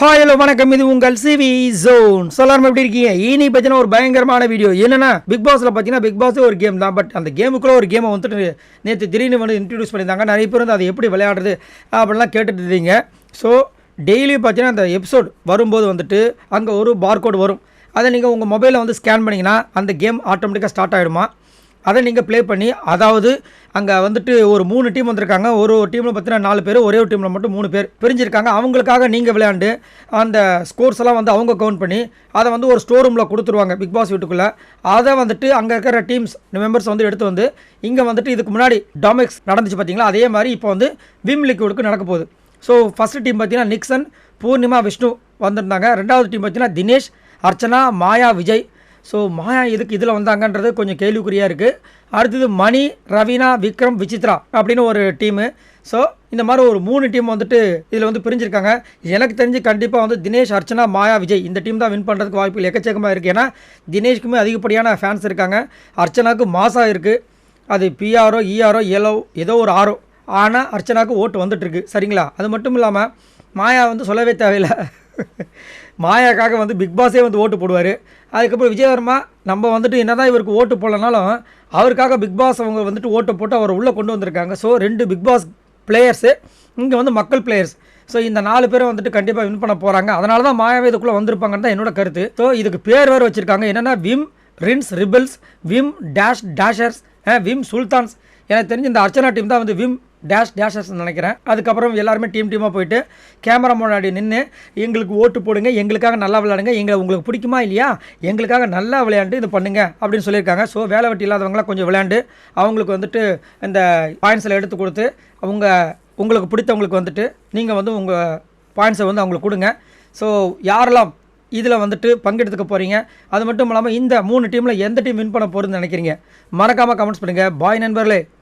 Hi hello வணக்கம். இது உங்கள் சிவி ஜோன் சொல்லாம எப்படி இருக்கீங்க? இனி பார்த்தீங்கன்னா ஒரு பயங்கரமான வீடியோ என்னன்னா பிக் பாஸ்ல பார்த்தீங்கன்னா பிக் பாஸே ஒரு கேம் தான். பட் அந்த கேமுக்குள்ள ஒரு கேமை வந்துட்டு நேற்று திடீர்னு வந்து இன்ட்ரடியூஸ் பண்ணியிருந்தாங்க. நிறைய பேர் வந்து அதை எப்படி விளையாடுறது அப்படிலாம் கேட்டுட்டு இருந்தீங்க. ஸோ டெய்லி பார்த்தீங்கன்னா அந்த எபிசோட் வரும்போது வந்துட்டு அங்கே ஒரு பார்கோடு வரும். அதை நீங்கள் உங்கள் மொபைலில் வந்து ஸ்கேன் பண்ணிங்கன்னா அந்த கேம் ஆட்டோமேட்டிக்காக ஸ்டார்ட் ஆகிடுமா அதை நீங்கள் ப்ளே பண்ணி அதாவது அங்கே வந்துட்டு ஒரு மூணு டீம் வந்திருக்காங்க. ஒரு ஒரு டீமில் பார்த்தீங்கன்னா நாலு பேர் ஒரே ஒரு டீமில் மட்டும் மூணு பேர் பிரிஞ்சிருக்காங்க. அவங்களுக்காக நீங்கள் விளையாண்டு அந்த ஸ்கோர்ஸ் எல்லாம் வந்து அவங்க கவுண்ட் பண்ணி அதை வந்து ஒரு ஸ்டோர் ரூமில் கொடுத்துருவாங்க பிக் பாஸ் வீட்டுக்குள்ளே. அதை வந்துட்டு அங்கே இருக்கிற டீம்ஸ் மெம்பர்ஸ் வந்து எடுத்து வந்து இங்கே வந்துட்டு இதுக்கு முன்னாடி டாமிக்ஸ் நடந்துச்சு பார்த்தீங்களா அதே மாதிரி இப்போ வந்து விம் லிக்விடுக்கு நடக்க போகுது. ஸோ ஃபஸ்ட்டு டீம் பார்த்தீங்கன்னா நிக்சன் பூர்ணிமா விஷ்ணு வந்திருந்தாங்க. ரெண்டாவது டீம் பார்த்தீங்கன்னா தினேஷ் அர்ச்சனா மாயா விஜய் ஸோ மாயா எதுக்கு இதில் வந்தாங்கன்றது கொஞ்சம் கேள்விக்குறியாக இருக்குது அடுத்தது மணி ரவீனா விக்ரம் விசித்ரா அப்படின்னு ஒரு டீமு. ஸோ இந்த மாதிரி ஒரு மூணு டீம் வந்துட்டு இதில் வந்து பிரிஞ்சிருக்காங்க. எனக்கு தெரிஞ்சு கண்டிப்பாக வந்து தினேஷ் அர்ச்சனா மாயா விஜய் இந்த டீம் தான் வின் பண்ணுறதுக்கு வாய்ப்புகள் எக்கச்சக்கமாக இருக்குது ஏன்னா தினேஷ்க்குமே அதிகப்படியான ஃபேன்ஸ் இருக்காங்க. அர்ச்சனாவுக்கு மாசா இருக்குது அது பிஆரோ இஆரோ எலோ ஏதோ ஒரு ஆரோ ஆனால் அர்ச்சனாவுக்கு ஓட்டு வந்துட்டுருக்கு சரிங்களா? அது மட்டும் இல்லாமல் மாயா வந்து சொல்லவே தேவையில்லை. மாயாக்காக வந்து பிக் பாஸே வந்து ஓட்டு போடுவார். அதுக்கப்புறம் விஜயவர்மா நம்ம வந்துட்டு என்னதான் இவருக்கு ஓட்டு போடலனாலும் அவருக்காக பிக் பாஸ் அவங்க வந்துட்டு ஓட்டு போட்டு அவர் உள்ளே கொண்டு வந்திருக்காங்க. ஸோ ரெண்டு பிக் பாஸ் பிளேயர்ஸு இங்கே வந்து மக்கள் பிளேயர்ஸ் ஸோ இந்த நாலு பேரும் வந்துட்டு கண்டிப்பாக வின் பண்ண போகிறாங்க அதனால தான் மாயாவே இதுக்குள்ளே வந்திருப்பாங்கன்னு தான் என்னோட கருத்து. ஸோ இதுக்கு பேர் வேறு வச்சுருக்காங்க. என்னென்னா Vim rinse ripples Vim dash dashers Vim sultans எனக்கு தெரிஞ்சு இந்த அர்ச்சனா டீம் தான் வந்து விம் டேஷ் டேஷஸ் நினைக்கிறேன். அதுக்கப்புறம் எல்லாருமே டீம் டீமாக போயிட்டு கேமரா முன்னாடி நின்று எங்களுக்கு ஓட்டு போடுங்க எங்களுக்காக நல்லா விளையாடுங்க எங்களை உங்களுக்கு பிடிக்குமா இல்லையா? எங்களுக்காக நல்லா விளையாண்டு இது பண்ணுங்க அப்படின்னு சொல்லியிருக்காங்க. ஸோ வேலை வெட்டி இல்லாதவங்களாம் கொஞ்சம் விளையாண்டு அவங்களுக்கு வந்துட்டு இந்த பாயிண்ட்ஸில் எடுத்து கொடுத்து அவங்க உங்களுக்கு பிடித்தவங்களுக்கு வந்துட்டு நீங்கள் வந்து உங்கள் பாயிண்ட்ஸை வந்து அவங்களுக்கு கொடுங்க. ஸோ யாரெல்லாம் இதில் வந்துட்டு பங்கெடுத்துக்க போகிறீங்க அது மட்டும் இல்லாமல் இந்த மூணு டீமில் எந்த டீம் வின் பண்ண போகிறதுன்னு நினைக்கிறீங்க? மறக்காமல் கமெண்ட்ஸ் பண்ணுங்கள் பாய் நண்பர்களே.